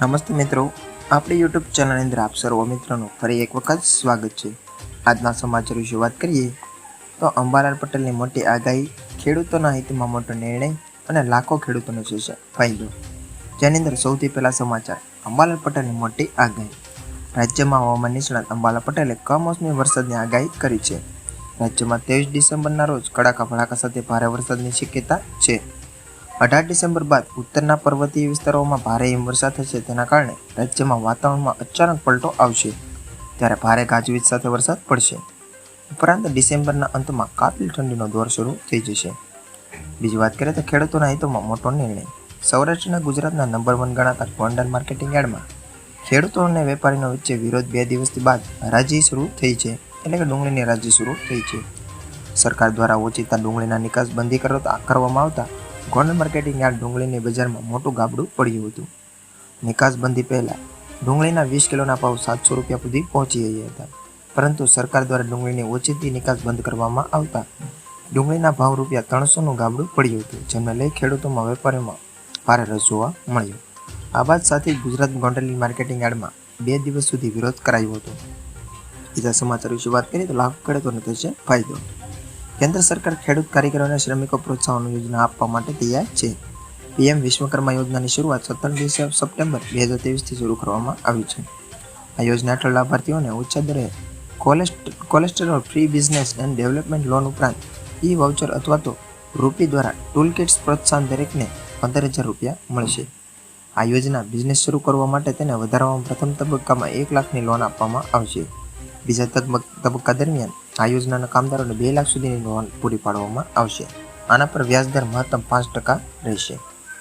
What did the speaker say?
નમસ્તે મિત્રો. આપણી યુટ્યુબ ચેનલની અંદર આપ સર્વ મિત્રોનું ફરી એક વખત સ્વાગત છે. આજના સમાચાર વિશે વાત કરીએ તો અંબાલાલ પટેલની મોટી આગાહી ખેડૂતોના હિતમાં મોટો નિર્ણય અને લાખો ખેડૂતોનો થશે ફાયદો. જેની અંદર સૌથી પહેલા સમાચાર, અંબાલાલ પટેલની મોટી આગાહી. રાજ્યમાં હવામાન નિષ્ણાત અંબાલાલ પટેલે કમોસમી વરસાદની આગાહી કરી છે. રાજ્યમાં ત્રેવીસ ડિસેમ્બરના રોજ કડાકા ભડાકા સાથે ભારે વરસાદની શક્યતા છે. અઢાર ડિસેમ્બર બાદ ઉત્તરના પર્વતીય વિસ્તારોમાં ભારે હિમવર્ષા થશે. તેના કારણે રાજ્યમાં વાતાવરણમાં અચાનક પલટો આવશે. ત્યારે ભારે ગાજવીજ સાથે વરસાદ પડશે. ઉપરાંત ડિસેમ્બરના અંતમાં કાતિલ ઠંડીનો દોર શરૂ થઈ જશે. બીજી વાત કરીએ તો ખેડૂતોના હિતોમાં મોટો નિર્ણય. સૌરાષ્ટ્રના ગુજરાતના નંબર વન ગણાતા ગોંડલ માર્કેટિંગ યાર્ડમાં ખેડૂતો અને વેપારીનો વચ્ચે વિરોધ બે દિવસથી બાદ હરાજી શરૂ થઈ છે. એટલે કે ડુંગળીની હરાજી શરૂ થઈ છે. સરકાર દ્વારા ઓચિતા ડુંગળીના નિકાસ બંધી કરતા કરવામાં આવતા ગોંડલ માર્કેટિંગ યાર્ડ ડુંગળીની બજારમાં મોટું ગાબડું પડ્યું હતું. નિકાસબંધી પહેલાં ડુંગળીના વીસ કિલોના ભાવ સાતસો રૂપિયા સુધી પહોંચી ગયા હતા. પરંતુ સરકાર દ્વારા ડુંગળીની ઓછીથી નિકાસ બંધ કરવામાં આવતા ડુંગળીના ભાવ રૂપિયા ત્રણસોનું ગાબડું પડ્યું હતું જેને લઈ ખેડૂતોમાં વેપારીમાં ભારે રસ જોવા મળ્યો. આ વાત સાથે ગુજરાત ગોંડલી માર્કેટિંગ યાર્ડમાં બે દિવસ સુધી વિરોધ કરાયો હતો. બીજા સમાચાર વિશે વાત કરીએ તો લાભ ખેડૂતોને થશે ફાયદો. કેન્દ્ર સરકાર ખેડૂત કારીગરો અને શ્રમિકો પ્રોત્સાહન યોજના આપવા માટે તૈયાર છે. પીએમ વિશ્વકર્મા યોજનાની શરૂઆત સત્તર સપ્ટેમ્બર બે હજાર ત્રેવીસથી શરૂ કરવામાં આવી છે. આ યોજના હેઠળ લાભાર્થીઓને ઉચ્ચ દરે કોલેસ્ટ, cholesterol, free business and development loan ઉપરાંત ઈ વાઉચર અથવા તો રૂપી દ્વારા ટૂલ કિટ્સ પ્રોત્સાહન દરેકને પંદર હજાર રૂપિયા મળશે. આ યોજના બિઝનેસ શરૂ કરવા માટે તેને વધારવામાં પ્રથમ તબક્કામાં એક લાખની લોન આપવામાં આવશે. બીજા તબક્કા દરમિયાન આ યોજનાના કામદારોને બે લાખ સુધીની લોન પૂરી પાડવામાં આવશે. આના પર વ્યાજદર મહત્તમ પાંચ ટકા રહેશે.